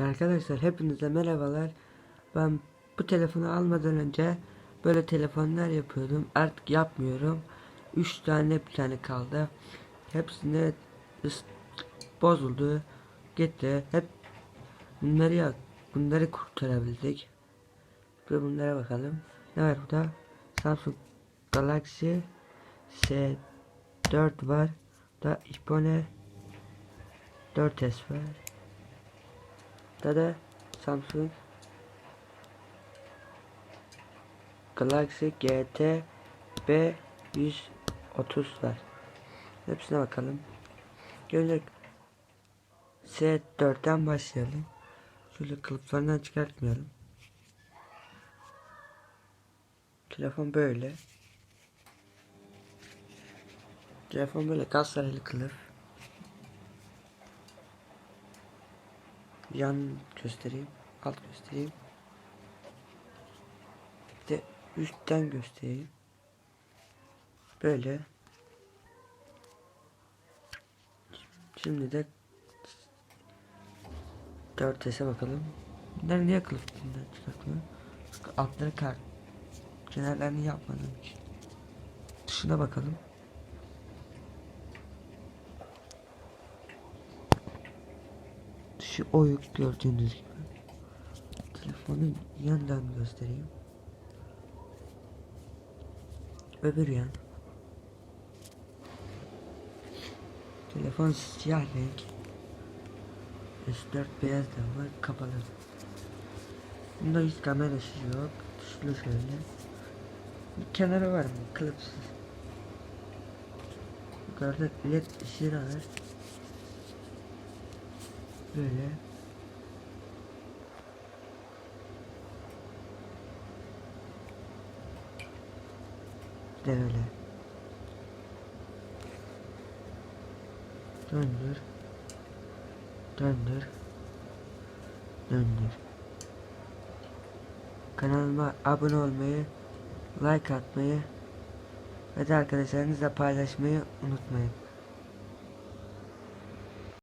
Arkadaşlar hepinize merhabalar. Ben bu telefonu almadan önce böyle telefonlar yapıyordum. Artık yapmıyorum. 3 tane bir tane kaldı. Hepsine ıs- bozuldu. Gitti. Hep bunları ya bunları kurtarabildik. Ve bunlara bakalım. Ne var burada? Samsung Galaxy S4 var. Da iPhone 4S var. Da Samsung Galaxy GT B130 var. Hepsine bakalım. Gönül S4'ten başlayalım. Şöyle kılıflarından çıkartmayalım. Telefon böyle. Telefon böyle kaslarıyla kılıf. Yan göstereyim. Alt göstereyim. Bir de üstten göstereyim. Böyle. Şimdi de 4S'e bakalım. Bunlar niye kılıfından çıkartmıyor? Altları kar. Kenarlarını yapmadığım için. Dışına bakalım. Dışı oyuk gördüğünüz gibi. Telefonun yandan göstereyim. Öbür yan. Telefon siyah renk. S4 beyaz da var kapalı. Bunda hiç kamerası yok. Dışlı şöyle. Bir kenarı var mı? Kılıpsız. Yukarıda led ışığı var. Böyle. Bir de öyle. Döndür. Döndür. Döndür. Kanalıma abone olmayı, like atmayı ve de arkadaşlarınızla paylaşmayı unutmayın.